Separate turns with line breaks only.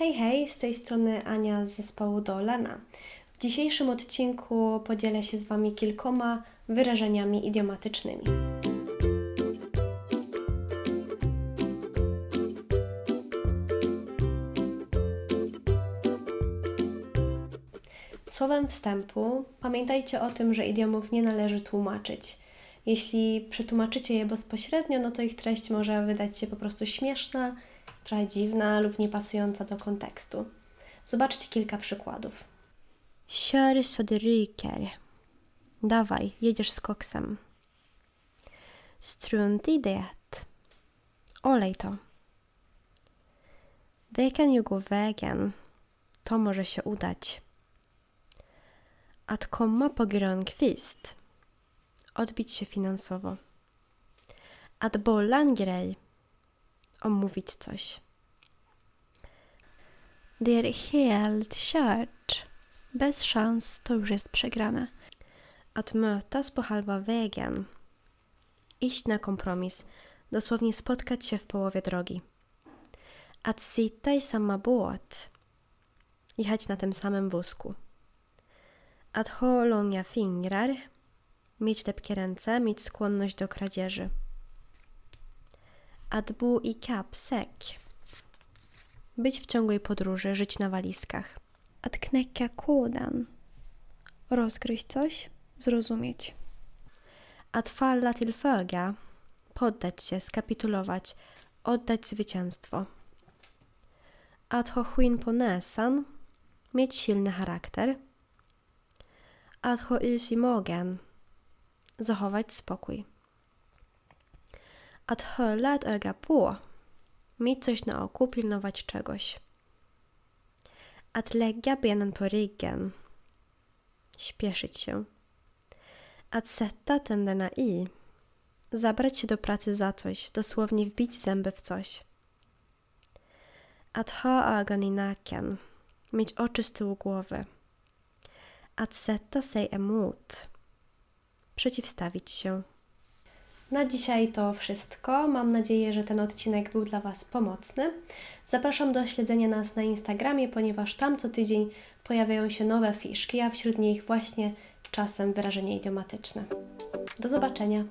Hej, hej, z tej strony Ania z zespołu Dolana. W dzisiejszym odcinku podzielę się z Wami kilkoma wyrażeniami idiomatycznymi. Słowem wstępu pamiętajcie o tym, że idiomów nie należy tłumaczyć. Jeśli przetłumaczycie je bezpośrednio, no to ich treść może wydać się po prostu śmieszna, trochę dziwna lub niepasująca do kontekstu. Zobaczcie kilka przykładów. Kör så. Dawaj, jedziesz z koksem. Strunt i det. Olej to. Det kan ju gå vägen. To może się udać. Att komma på grön. Odbić się finansowo. Att bolla en grej. Omówić coś. Det är helt kört. Bez szans to już jest przegrane. Att mötas på halva vägen. Iść na kompromis. Dosłownie spotkać się w połowie drogi. Att sitta i samma båt. Jechać na tym samym wózku. Att ha långa fingrar. Mieć lepkie ręce, mieć skłonność do kradzieży. Att bo i kappsäck. Być w ciągłej podróży, żyć na walizkach. Att knäcka. Rozgryźć coś, zrozumieć. Att falla. Poddać się, skapitulować, oddać zwycięstwo. Att ha näsan. Mieć silny charakter. Att ha. Zachować spokój. Att hålla ett öga på. Mieć coś na oku, pilnować czegoś. Att lägga benen på ryggen. Śpieszyć się. Att sätta tänderna i. Zabrać się do pracy za coś, dosłownie wbić zęby w coś. Att ha ögon i naken. Mieć oczy z tyłu głowy. Att sätta sig emot. Przeciwstawić się. Na dzisiaj to wszystko. Mam nadzieję, że ten odcinek był dla Was pomocny. Zapraszam do śledzenia nas na Instagramie, ponieważ tam co tydzień pojawiają się nowe fiszki, a wśród nich właśnie czasem wyrażenie idiomatyczne. Do zobaczenia!